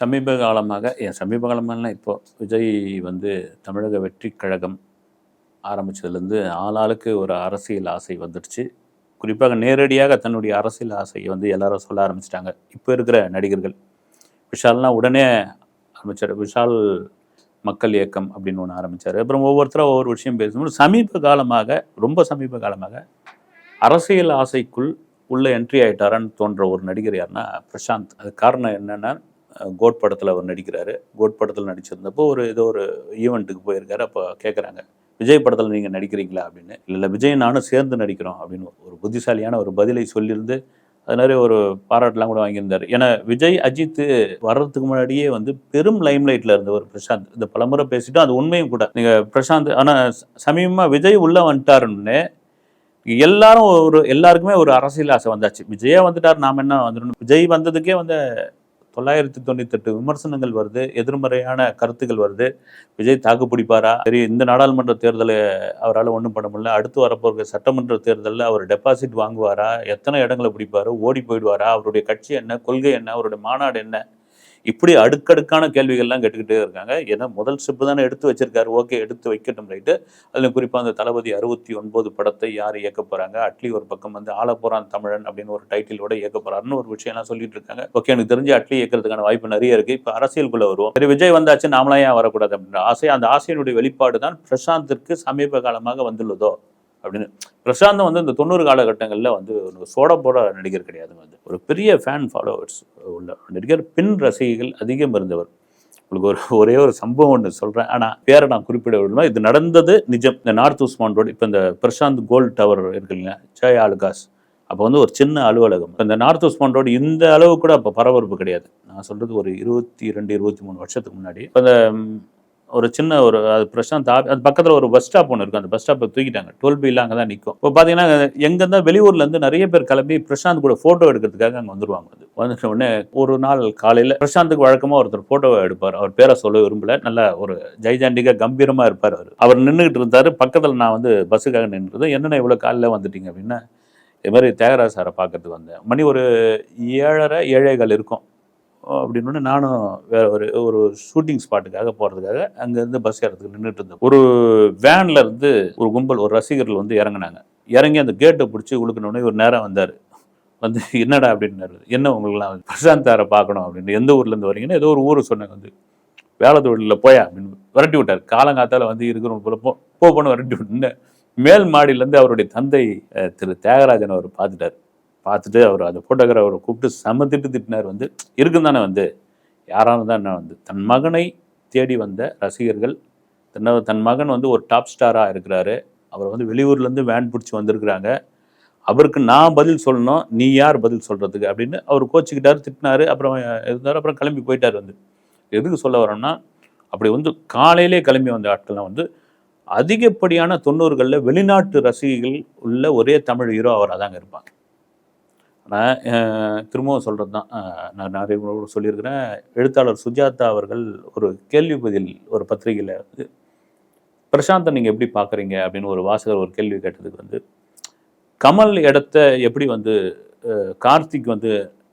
சமீப காலமாக என் சமீப காலமெல்லாம் இப்போது விஜய் வந்து தமிழக வெற்றி கழகம் ஆரம்பிச்சதுலேருந்து ஆளாளுக்கு ஒரு அரசியல் ஆசை வந்துடுச்சு. குறிப்பாக நேரடியாக தன்னுடைய அரசியல் ஆசையை வந்து எல்லாரும் சொல்ல ஆரம்பிச்சிட்டாங்க. இப்போ இருக்கிற நடிகர்கள். விஷால்னா உடனே ஆரம்பித்தார் விஷால் மக்கள் இயக்கம் அப்படின்னு ஒன்று ஆரம்பிச்சார். அப்புறம் ஒவ்வொருத்தரும் ஒவ்வொரு விஷயம் பேசும்போது சமீப காலமாக ரொம்ப சமீப காலமாக அரசியல் ஆசைக்குள் உள்ள என்ட்ரி ஆகிட்டாரான்னு தோன்ற ஒரு நடிகர் யாருன்னா பிரசாந்த். அது காரணம் என்னென்னா கோட் படத்தில் அவர் நடிக்கிறாரு. கோட் படத்தில் நடிச்சிருந்தப்போ ஒரு ஏதோ ஒரு ஈவெண்ட்டுக்கு போயிருக்காரு. அப்போ கேட்குறாங்க விஜய் படத்தில் நீங்கள் நடிக்கிறீங்களா? அப்படின்னு. இல்லை இல்லை விஜய் நானும் சேர்ந்து நடிக்கிறோம். அப்படின்னு ஒரு புத்திசாலியான ஒரு பதிலை சொல்லியிருந்து அது ஒரு பாராட்டெலாம் கூட வாங்கியிருந்தார். ஏன்னா விஜய் அஜித் வர்றதுக்கு முன்னாடியே வந்து பெரும் லைம்லைட்டில் இருந்தவர் பிரசாந்த். இந்த பலமுறை பேசிட்டோம் அது உண்மையும் கூட. நீங்கள் பிரசாந்த் ஆனால் சமீபமாக விஜய் உள்ளே வந்துட்டாருன்னு எல்லாரும் ஒரு எல்லாருக்குமே ஒரு அரசியல் ஆசை வந்தாச்சு. விஜயே வந்துட்டார் நாம் என்ன வந்துடணும்? விஜய் வந்ததுக்கே வந்து தொள்ளாயிரத்தி தொண்ணூத்தெட்டு விமர்சனங்கள் வருது எதிர்மறையான கருத்துக்கள் வருது. விஜய் தாக்கு பிடிப்பாரா சரி இந்த நாடாளுமன்ற தேர்தலை அவரால் ஒன்றும் பண்ண முடியல. அடுத்து வரப்போகிற சட்டமன்ற தேர்தலில் அவர் டெபாசிட் வாங்குவாரா? எத்தனை இடங்களை பிடிப்பாரு? ஓடி போயிடுவாரா? அவருடைய கட்சி என்ன? கொள்கை என்ன? அவருடைய மாநாடு என்ன? இப்படி அடுக்கடுக்கான கேள்விகள்லாம் கேட்டுக்கிட்டே இருக்காங்க. ஏன்னா முதல் ஸ்டெப்பு தானே எடுத்து வச்சிருக்காரு. ஓகே எடுத்து வைக்கட்டும் ரைட்டு. அதில் குறிப்பாக அந்த தளபதி அறுபத்தி ஒன்பது படத்தை யார் இயக்க போகிறாங்க அட்லி ஒரு பக்கம் வந்து ஆலப்போறான் தமிழன் அப்படின்னு ஒரு டைட்டிலோட இயக்க போகிறாருன்னு ஒரு விஷயம்லாம் சொல்லிட்டு இருக்காங்க. ஓகே எனக்கு தெரிஞ்சு அட்லி இயக்கிறதுக்கான வாய்ப்பு நிறைய இருக்கு. இப்போ அரசியலுக்குள்ளே வருவோம். சரி விஜய் வந்தாச்சு நாமளாம் ஏன் வரக்கூடாது அப்படின்ற ஆசை. அந்த ஆசையினுடைய வெளிப்பாடு தான் பிரசாந்திற்கு சமீப காலமாக வந்துள்ளதோ அப்படின்னு. பிரசாந்தம் வந்து இந்த தொண்ணூறு காலகட்டங்களில் வந்து சோட போட நடிகர் கிடையாது வந்து ஒரு பெரிய ஃபேன் ஃபாலோவர்ஸ் உள்ள நடிகர் பின் ரசிகைகள் அதிகம் இருந்தவர். உங்களுக்கு ஒரு ஒரே ஒரு சம்பவம் ஒன்று சொல்கிறேன் ஆனால் பேரை நான் குறிப்பிட விடணும்? இது நடந்தது நிஜம். இந்த நார்த் உஸ்மான் ரோடு இப்போ இந்த பிரசாந்த் கோல்ட் டவர் இருக்கு இல்லைங்களா? ஜெய் ஆலுகாஸ். அப்போ வந்து ஒரு சின்ன அலுவலகம். இந்த நார்த் உஸ்மான் ரோடு இந்த அளவு கூட அப்போ பரபரப்பு கிடையாது. நான் சொல்கிறது ஒரு இருபத்தி ரெண்டு இருபத்தி மூணு வருஷத்துக்கு முன்னாடி. இப்போ இந்த ஒரு சின்ன ஒரு அது பிரச்சனை தாப்பி அது பக்கத்தில் ஒரு பஸ் ஸ்டாப் ஒன்று இருக்கும் அந்த பஸ் ஸ்டாப்பை தூக்கிட்டாங்க. டுவெல் பியில் அங்கே தான் நிற்கும் இப்போ பார்த்தீங்கன்னா எங்கேருந்தா வெளியூர்லேருந்து நிறைய பேர் கிளம்பி பிரசாந்த் கூட ஃபோட்டோ எடுக்கிறதுக்காக அங்கே வந்துருவாங்க. அது வந்துட்ட உடனே ஒரு நாள் காலையில் பிரசாந்துக்கு வழக்கமாக ஒருத்தர் ஃபோட்டோவை எடுப்பார். அவர் பேரை சொல்ல விரும்பல. நல்ல ஒரு ஜெய்ஜாண்டிகா கம்பீரமாக இருப்பார் அவர். அவர் நின்றுக்கிட்டு இருந்தார். பக்கத்தில் நான் வந்து பஸ்ஸுக்காக நின்றுது என்னென்ன இவ்வளோ காலையில் வந்துட்டீங்க அப்படின்னா இது மாதிரி தியாகராஜ் சாரை பார்க்கறதுக்கு வந்தேன். மணி ஒரு ஏழரை ஏழைகள் இருக்கும். அப்படின்னு நானும் வேற ஒரு ஒரு ஷூட்டிங் ஸ்பாட்டுக்காக போகிறதுக்காக அங்கேருந்து பஸ் ஏறதுக்கு நின்றுட்டு இருந்தேன் ஒரு வேன்ல இருந்து ஒரு கும்பல் ஒரு ரசிகர்கள் வந்து இறங்குனாங்க. இறங்கி அந்த கேட்டை பிடிச்சி உழுக்கணுன்னே ஒரு நேரம் வந்தார். வந்து என்னடா? அப்படின்னாரு. என்ன உங்களுக்குலாம் பிரசாந்த் பார்க்கணும் அப்படின்னு. எந்த ஊர்லேருந்து வரீங்கன்னா ஏதோ ஒரு ஊர் சொன்னாங்க வந்து. வேலை தொழிலில் போயா அப்படின்னு விரட்டி விட்டார். காலங்காத்தால வந்து இருக்கிறவங்க போல போ போன விரட்டி விட்டு மேல் மாடியிலேருந்து அவருடைய தந்தை திரு தியாகராஜன் அவர் பார்த்துட்டார். பார்த்துட்டு அவர் அந்த ஃபோட்டோகிராஃபரை கூப்பிட்டு செம திட்டு திட்டினார் வந்து இருக்கும் தானே வந்து. யாராலும் தான் என்ன வந்து தன் மகனை தேடி வந்த ரசிகர்கள் தன்ன தன் மகன் வந்து ஒரு டாப் ஸ்டாராக இருக்கிறாரு. அவர் வந்து வெளியூர்லேருந்து வேன் பிடிச்சி வந்திருக்கிறாங்க. அவருக்கு நான் பதில் சொல்லணும் நீ யார் பதில் சொல்கிறதுக்கு அப்படின்னு அவர் கோச்சிக்கிட்டார் திட்டினார் அப்புறம் இருந்தார் அப்புறம் கிளம்பி போயிட்டார் வந்து. எதுக்கு சொல்ல வரோம்னா அப்படி வந்து காலையிலே கிளம்பி வந்த ஆட்கள்லாம் வந்து அதிகப்படியான தொண்ணூறுகளில் வெளிநாட்டு ரசிகைகள் உள்ள ஒரே தமிழ் ஹீரோ அவராக தாங்க இருப்பாங்க. ஆனால் திரும்பவும் சொல்கிறது தான் நான் நிறைய சொல்லியிருக்கிறேன். எழுத்தாளர் சுஜாதா அவர்கள் ஒரு கேள்வி பதில் ஒரு பத்திரிகையில் வந்து பிரசாந்தை நீங்கள் எப்படி பார்க்குறீங்க? அப்படின்னு ஒரு வாசகர் ஒரு கேள்வி கேட்டதுக்கு வந்து கமல் இடத்த எப்படி வந்து கார்த்திக் வந்து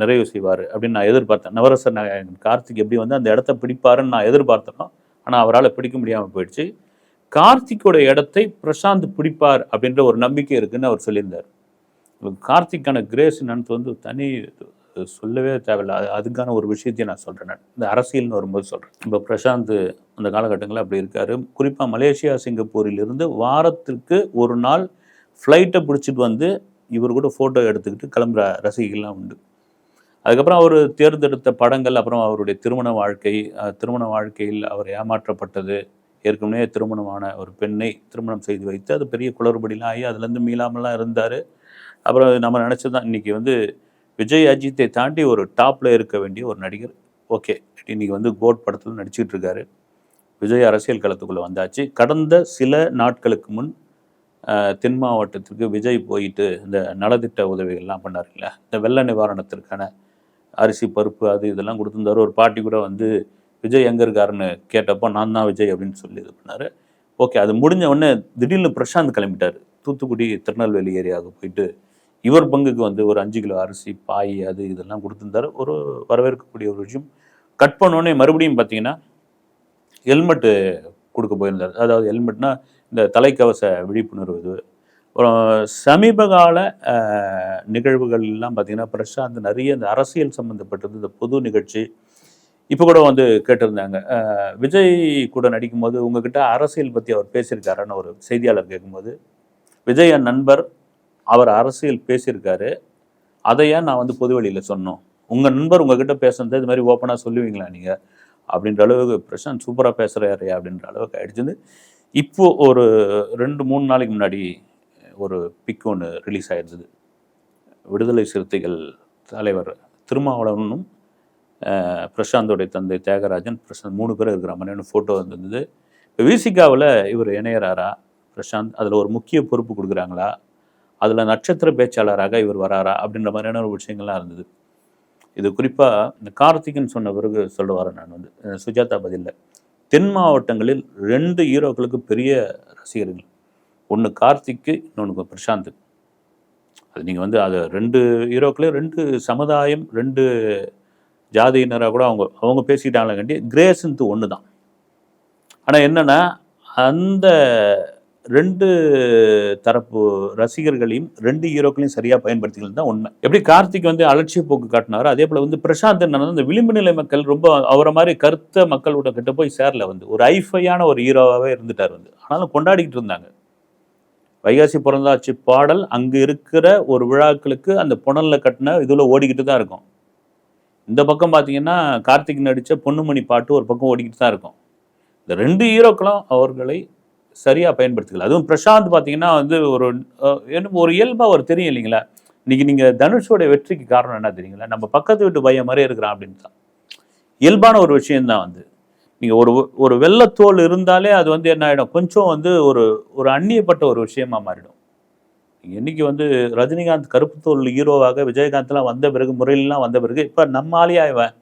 நிறைவு செய்வார்? அப்படின்னு நான் எதிர்பார்த்தேன். நவரச நாயகன் கார்த்திக் எப்படி வந்து அந்த இடத்த பிடிப்பாருன்னு நான் எதிர்பார்த்தேனோ ஆனால் அவரால் பிடிக்க முடியாமல் போயிடுச்சு. கார்த்திக்கோட இடத்தை பிரசாந்த் பிடிப்பார் அப்படின்ற ஒரு நம்பிக்கை இருக்குன்னு அவர் சொல்லியிருந்தார். கார்த்திக்கான கிரேஸ் என்னன்னு வந்து தனி சொல்லவே தேவையில்லை. அது அதுக்கான ஒரு விஷயத்தையும் நான் சொல்கிறேன் இந்த அரசியல்னு வரும்போது சொல்கிறேன் இப்போ பிரசாந்த் அந்த காலகட்டங்களில் அப்படி இருக்கார். குறிப்பாக மலேசியா சிங்கப்பூரிலிருந்து வாரத்திற்கு ஒரு நாள் ஃப்ளைட்டை பிடிச்சிட்டு வந்து இவர் கூட ஃபோட்டோ எடுத்துக்கிட்டு கிளம்புற ரசிகர்கள்லாம் உண்டு. அதுக்கப்புறம் அவர் தேர்ந்தெடுத்த படங்கள் அப்புறம் அவருடைய திருமண வாழ்க்கை திருமண வாழ்க்கையில் அவர் ஏமாற்றப்பட்டது. ஏற்கனவே திருமணமான ஒரு பெண்ணை திருமணம் செய்து வைத்து அது பெரிய குளறுபடிலாம் ஆகி அதுலேருந்து மீளாமலாம் இருந்தார். அப்புறம் நம்ம நினச்சது தான் இன்றைக்கி வந்து விஜய் அஜித்தை தாண்டி ஒரு டாப்பில் இருக்க வேண்டிய ஒரு நடிகர். ஓகே. இன்றைக்கி வந்து கோட் படத்தில் நடிச்சிட்டு இருக்காரு. விஜய் அரசியல் களத்துக்குள்ளே வந்தாச்சு. கடந்த சில நாட்களுக்கு முன் தென் மாவட்டத்திற்கு விஜய் போயிட்டு இந்த நலத்திட்ட உதவிகள்லாம் பண்ணாருங்களா இந்த வெள்ள நிவாரணத்திற்கான அரிசி பருப்பு அது இதெல்லாம் கொடுத்துருந்தாரு. ஒரு பாட்டி கூட வந்து விஜய் எங்கே இருக்காருன்னு கேட்டப்போ நான் தான் விஜய் அப்படின்னு சொல்லி இது பண்ணார். ஓகே. அது முடிஞ்ச உடனே திடீர்னு பிரசாந்த் கிளம்பிட்டார். தூத்துக்குடி திருநெல்வேலி ஏரியாவுக்கு போயிட்டு இவர் பங்குக்கு வந்து ஒரு அஞ்சு கிலோ அரிசி பாய் அது இதெல்லாம் கொடுத்துருந்தாரு. ஒரு வரவேற்கக்கூடிய ஒரு விஷயம். கட் பண்ணோடனே மறுபடியும் பார்த்தீங்கன்னா ஹெல்மெட்டு கொடுக்க போயிருந்தார். அதாவது ஹெல்மெட்னா இந்த தலைக்கவச விழிப்புணர்வு இது. அப்புறம் சமீப கால நிகழ்வுகள் எல்லாம் பார்த்தீங்கன்னா பிரசாந்த் நிறைய இந்த அரசியல் சம்மந்தப்பட்டது இந்த பொது நிகழ்ச்சி இப்போ கூட வந்து கேட்டிருந்தாங்க. விஜய் கூட நடிக்கும்போது உங்ககிட்ட அரசியல் பற்றி அவர் பேசியிருக்காருன்னு ஒரு செய்தியாளர் கேட்கும்போது விஜய் என் நண்பர் அவர் அரசியல் பேசியிருக்காரு. அதை ஏன் நான் வந்து பொதுவெளியில் சொன்னோம்? உங்கள் நண்பர் உங்ககிட்ட பேசுனது இது மாதிரி ஓப்பனாக சொல்லுவீங்களா நீங்கள் அப்படின்ற அளவுக்கு பிரசாந்த் சூப்பராக பேசுகிறாரு அப்படின்ற அளவுக்கு ஆயிடுச்சு. இப்போ ஒரு ரெண்டு மூணு நாளைக்கு முன்னாடி ஒரு பிக் ஒன்று ரிலீஸ் ஆகிருந்தது விடுதலை சிறுத்தைகள் தலைவர் திருமாவளவனும் பிரசாந்தோடைய தந்தை தியாகராஜன் பிரசாந்த் மூணு பேர் இருக்கிற மாதிரி ஃபோட்டோ வந்திருந்தது. விசிகாவில் இவர் இணையறாரா? பிரசாந்த் அதில் ஒரு முக்கிய பொறுப்பு கொடுக்குறாங்களா? அதில் நட்சத்திர பேச்சாளராக இவர் வராரா அப்படின்ற மாதிரியான ஒரு விஷயங்கள்லாம் இருந்தது. இது குறிப்பாக இந்த கார்த்திக்னு சொன்ன பிறகு சொல்லுவார் நான் வந்து. சுஜாதா பதிலில். தென் மாவட்டங்களில் ரெண்டு ஹீரோக்களுக்கு பெரிய ரசிகர்கள். ஒன்று கார்த்திக்கு இன்னொன்று பிரசாந்த். அது நீங்கள் வந்து அது ரெண்டு ஹீரோக்களையும் ரெண்டு சமுதாயம் ரெண்டு ஜாதியினராக கூட அவங்க அவங்க பேசிக்கிட்டாங்களே கிரேஸ்ன்ட்டு ஒன்று தான் ஆனால் என்னென்னா அந்த ரெண்டு தரப்பு ரசிகர்களையும் ரெண்டு ஹீரோக்களையும் சரியாக பயன்படுத்திக்கிறது தான் உண்மை. எப்படி கார்த்திக் வந்து அலட்சிய போக்கு காட்டினாரோ அதே போல் வந்து பிரசாந்த் என்னன்னா இந்த விளிம்பு நிலை மக்கள் ரொம்ப அவரை மாதிரி கருத்த மக்களோட கிட்ட போய் சேரல வந்து. ஒரு ஐஃபையான ஒரு ஹீரோவாகவே இருந்துட்டார் வந்து. ஆனாலும் கொண்டாடிக்கிட்டு இருந்தாங்க. வைகாசி பிறந்தாச்சு பாடல் அங்கே இருக்கிற ஒரு விழாக்களுக்கு அந்த புனலில் கட்டின இதில் ஓடிக்கிட்டு தான் இருக்கும். இந்த பக்கம் பார்த்தீங்கன்னா கார்த்திக் நடித்த பொன்னுமணி பாட்டு ஒரு பக்கம் ஓடிக்கிட்டு தான் இருக்கும். இந்த ரெண்டு ஹீரோக்களும் அவர்களை சரியாக பயன்படுத்திக்கல. அதுவும் பிரசாந்த் பார்த்தீங்கன்னா வந்து ஒரு என்ன ஒரு இயல்பாக அவர் தெரியும் இல்லைங்களா? இன்னைக்கு நீங்கள் தனுஷோட வெற்றிக்கு காரணம் என்ன தெரியுங்களா? நம்ம பக்கத்து வீட்டு பையன் மாதிரி இருக்கிறான் அப்படின்னு தான் இயல்பான ஒரு விஷயம்தான் வந்து நீங்கள் ஒரு ஒரு வெள்ளத்தோல் இருந்தாலே அது வந்து என்ன ஆகிடும் கொஞ்சம் வந்து ஒரு ஒரு அந்நியப்பட்ட ஒரு விஷயமா மாறிடும். இன்னைக்கு வந்து ரஜினிகாந்த் கருப்பு தோல் ஹீரோவாக விஜயகாந்த்லாம் வந்த பிறகு முறையிலாம் வந்த பிறகு இப்போ நம்ம ஆளியா இவன்?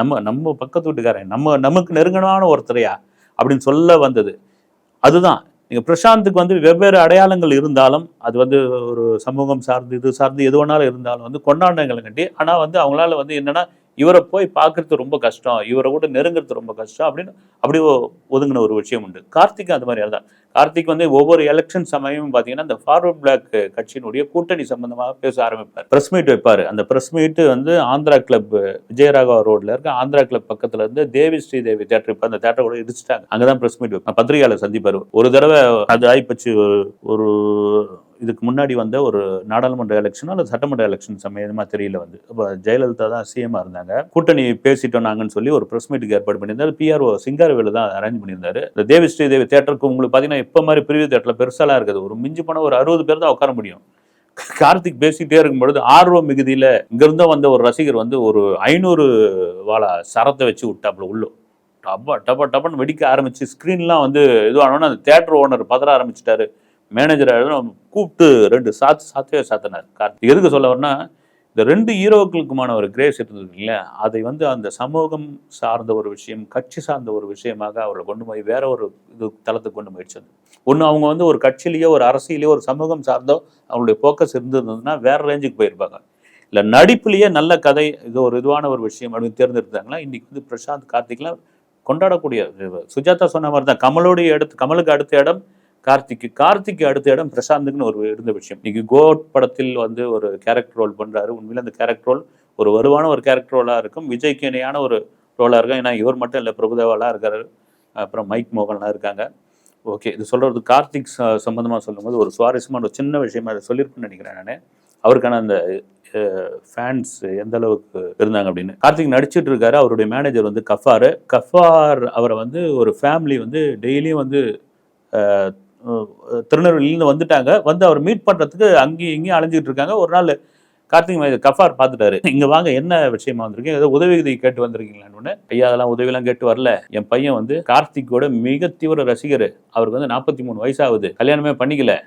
நம்ம நம்ம பக்கத்து வீட்டுக்காரன். நம்ம நமக்கு நெருங்கனான ஒருத்தரையா? அப்படின்னு சொல்ல வந்தது. அதுதான். நீங்கள் பிரசாந்துக்கு வந்து வெவ்வேறு அடையாளங்கள் இருந்தாலும் அது வந்து ஒரு சமூகம் சார்ந்து இது சார்ந்து எது வேணாலும் இருந்தாலும் வந்து கொண்டாடங்களை கட்டி ஆனால் வந்து அவங்களால வந்து என்னென்னா இவரை போய் பார்க்கறது ரொம்ப கஷ்டம் இவரை கூட நெருங்குறது ரொம்ப கஷ்டம் அப்படின்னு அப்படி ஒதுங்கின ஒரு விஷயம் உண்டு. கார்த்திக் அது மாதிரி தான் கார்த்திக் வந்து ஒவ்வொரு எலெக்ஷன் சமயமும் பார்த்தீங்கன்னா அந்த ஃபார்வர்ட் பிளாக் கட்சியினுடைய கூட்டணி சம்பந்தமாக பேச ஆரம்பிப்பார். பிரஸ் மீட் வைப்பார். அந்த பிரஸ் மீட் வந்து ஆந்திரா கிளப் விஜயராகவா ரோட்ல இருக்க ஆந்திரா கிளப் பக்கத்துல இருந்து தேவி ஸ்ரீதேவி தேட்டர் இப்போ அந்த தேட்டர் கூட இடிச்சிட்டாங்க. அங்கதான் பிரஸ் மீட் வைப்பேன் பத்திரிகையாளர் சந்திப்பார். ஒரு தடவை அது ஆயிப்பச்சு. ஒரு- ஒரு இதுக்கு முன்னாடி வந்த ஒரு நாடாளுமன்ற எலெக்ஷனோ அல்லது சட்டமன்ற எலெக்ஷன் சமயமா தெரியல வந்து. இப்போ ஜெயலலிதா தான் சிஎம்மா இருந்தாங்க. கூட்டணி பேசிட்டோம் நாங்கன்னு சொல்லி ஒரு ப்ரெஸ் மீட்டுக்கு ஏற்பாடு பண்ணியிருந்தாரு. பிஆர்ஓ சிங்காரவேலு தான் அரேஞ்ச் பண்ணியிருந்தாரு. இந்த தேவி ஸ்ரீதேவி தேட்டருக்கு உங்களுக்கு பார்த்தீங்கன்னா இப்போ மாதிரி பிரிவு தேட்டரில் பெருசாலாம் இருக்குது. ஒரு மிஞ்சி போன ஒரு அறுபது பேர் தான் உட்கார முடியும். கார்த்திக் பேசிக்கிட்டே இருக்கும் பொழுது ஆர்வம் மிகுதியில இங்கிருந்த வந்த ஒரு ரசிகர் வந்து ஒரு ஐநூறு வாழா சரத்தை வச்சு விட்டாப்புல உள்ள. டப்பா டப்பா டப்பான்னு வெடிக்க ஆரம்பிச்சு ஸ்க்ரீன்லாம் வந்து இதுவானோன்னு அந்த தேட்டர் ஓனர் பதற ஆரம்பிச்சிட்டாரு. மேனேஜர் கூப்பிட்டு ரெண்டு சாத்து சாத்தவே சாத்தினார். கார்த்திக் எதுக்கு சொல்ல வரேன்னா இந்த ரெண்டு ஹீரோக்களுக்குமான ஒரு கிரேஸ் இருந்தது இல்லையா? அதை வந்து அந்த சமூகம் சார்ந்த ஒரு விஷயம் கட்சி சார்ந்த ஒரு விஷயமாக அவரை கொண்டு போய் வேற ஒரு இது தளத்துக்கு கொண்டு போயிடுச்சு. ஒன்று அவங்க வந்து ஒரு கட்சியிலேயோ ஒரு அரசியலையோ ஒரு சமூகம் சார்ந்தோ அவங்களுடைய ஃபோக்கஸ் இருந்திருந்ததுன்னா வேற ரேஞ்சுக்கு போயிருப்பாங்க. இல்லை நடிப்புலேயே நல்ல கதை இது ஒரு இதுவான ஒரு விஷயம் அப்படின்னு தேர்ந்தெடுத்தாங்களா இன்னைக்கு வந்து பிரசாந்த் கார்த்திக்லாம் கொண்டாடக்கூடிய சுஜாதா சொன்ன மாதிரி தான் கமலுடைய இடத்து கமலுக்கு அடுத்த இடம் கார்த்திக்கு கார்த்திக்கு அடுத்த இடம் பிரசாந்துக்குன்னு ஒரு இருந்த விஷயம். இன்னைக்கு கோட் படத்தில் வந்து ஒரு கேரக்டர் ரோல் பண்ணுறாரு உண்மையில் அந்த கேரக்டர் ரோல் ஒரு வருவான ஒரு கேரக்டர் ரோலாக இருக்கும். விஜய்க்கு இணையான ஒரு ரோலாக இருக்கும். ஏன்னா இவர் மட்டும் இல்லை பிரபுதேவாலாம் இருக்காரு. அப்புறம் மைக் மோகன்லாம் இருக்காங்க. ஓகே இது சொல்கிறது கார்த்திக் ச- சொல்லும்போது ஒரு சுவாரஸ்யமான ஒரு சின்ன விஷயமா அதை சொல்லியிருக்குன்னு நினைக்கிறேன் நான். அவருக்கான அந்த ஃபேன்ஸ் எந்த அளவுக்கு இருந்தாங்க அப்படின்னு. கார்த்திக் நடிச்சிட்டு இருக்காரு. அவருடைய மேனேஜர் வந்து கஃபார். கஃபார் அவரை வந்து ஒரு ஃபேமிலி வந்து டெய்லியும் வந்து திருநெல்வேலியிலேருந்து வந்துட்டாங்க. வந்து அவர் மீட் பண்ணுறதுக்கு அங்கேயும் இங்கேயும் அலைஞ்சிட்டு இருக்காங்க. ஒரு நாள் கார்த்திக் கஃபார் பார்த்துட்டாரு. இங்கே வாங்க என்ன விஷயமா வந்திருக்கீங்க? ஏதோ உதவி கேட்டு வந்திருக்கீங்களான்னு ஐயா அதெல்லாம் உதவியெல்லாம் கேட்டு வரல. என் பையன் வந்து கார்த்திக்கோட மிக தீவிர ரசிகர். அவருக்கு வந்து நாற்பத்தி மூணு வயசாகுது. கல்யாணமே பண்ணிக்கல.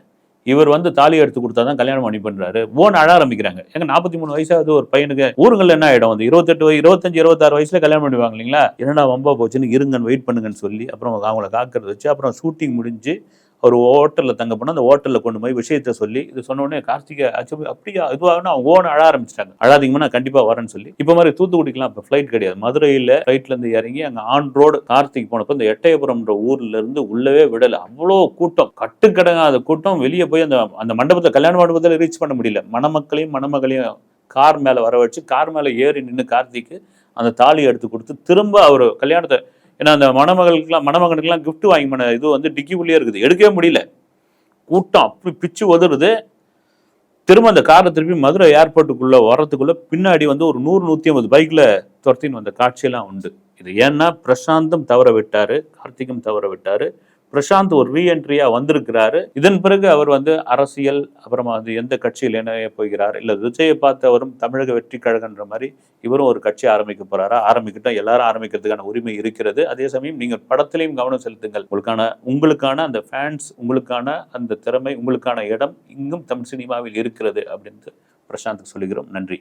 இவர் வந்து தாலி எடுத்து கொடுத்தா தான் கல்யாணம் பண்ணி பண்றாரு. ஓன் அழ ஆரம்பிக்கிறாங்க. எங்க நாற்பத்தி மூணு வயசாவது ஒரு பையனுக்கு ஊருங்கள்ல என்ன ஆயிடும்? வந்து இருபத்தெட்டு வய- இருபத்தஞ்சு இருபத்தாறு வயசுல கல்யாணம் பண்ணுவாங்க இல்லைங்களா? என்னடா வம்பா போச்சுன்னு இருங்கன்னு வெயிட் பண்ணுங்கன்னு சொல்லி அப்புறம் அவங்கள காக்கிறது வச்சு அப்புறம் ஷூட்டிங் முடிஞ்சு ஒரு ஹோட்டலில் தங்க போனால் அந்த ஹோட்டலில் கொண்டு போய் விஷயத்த சொல்லி இது சொன்னோடனே கார்த்திகை அச்சு அப்படியா? இதுவாகனா அவங்க ஓன அழ ஆரம்பிச்சிட்டாங்க. அழாதீங்கம்மா நான் கண்டிப்பாக வரேன்னு சொல்லி. இப்போ மாதிரி தூத்துக்குடிக்கெலாம் இப்போ ஃப்ளைட் கிடையாது. மதுரையில் ஃப்ளைட்லேருந்து இறங்கி அங்கே ஆன் ரோடு கார்த்திக் போனப்போ இந்த எட்டயபுரம்ன்ற ஊர்லேருந்து உள்ளவே விடலை. அவ்வளோ கூட்டம். கட்டுக்கடங்காத கூட்டம். வெளியே போய் அந்த அந்த மண்டபத்தை கல்யாண மண்டபத்தில் ரீச் பண்ண முடியல. மணமக்களையும் மணமகளையும் கார் மேலே வர வச்சு கார் மேலே ஏறி நின்று கார்த்திக்கு அந்த தாலி எடுத்து கொடுத்து திரும்ப அவர் கல்யாணத்தை ஏன்னா அந்த மணமகளுக்கெல்லாம் மணமகனுக்கெல்லாம் கிஃப்ட் வாங்கி பண்ண இது வந்து டிக்கிக்குள்ளேயே இருக்குது. எடுக்கவே முடியல. கூட்டம் அப்படி பிச்சு உதறுது. திரும்ப அந்த காரை திருப்பி மதுரை ஏர்போர்ட்டுக்குள்ளே வர்றதுக்குள்ளே பின்னாடி வந்து ஒரு நூறு நூற்றி ஐம்பது பைக்கில் துரத்தின்னு வந்த காட்சியெல்லாம் உண்டு. இது ஏன்னா பிரசாந்தும் தவற விட்டார் கார்த்திகம் தவற விட்டார். பிரசாந்த் ஒரு ரீஎன்ட்ரியா வந்திருக்கிறாரு. இதன் பிறகு அவர் வந்து அரசியல் அப்புறமா வந்து எந்த கட்சியில் இணைய போகிறார் இல்லை விஜயை பார்த்து அவரும் தமிழக வெற்றி கழகன்ற மாதிரி இவரும் ஒரு கட்சி ஆரம்பிக்க போறாரா? ஆரம்பிக்கட்டும் எல்லாரும் ஆரம்பிக்கிறதுக்கான உரிமை இருக்கிறது. அதே சமயம் நீங்கள் படத்திலையும் கவனம் செலுத்துங்கள். உங்களுக்கான உங்களுக்கான அந்த ஃபேன்ஸ் உங்களுக்கான அந்த திறமை உங்களுக்கான இடம் இங்கும் தமிழ் சினிமாவில் இருக்கிறது அப்படின்ட்டு பிரசாந்த் சொல்லுகிறோம். நன்றி.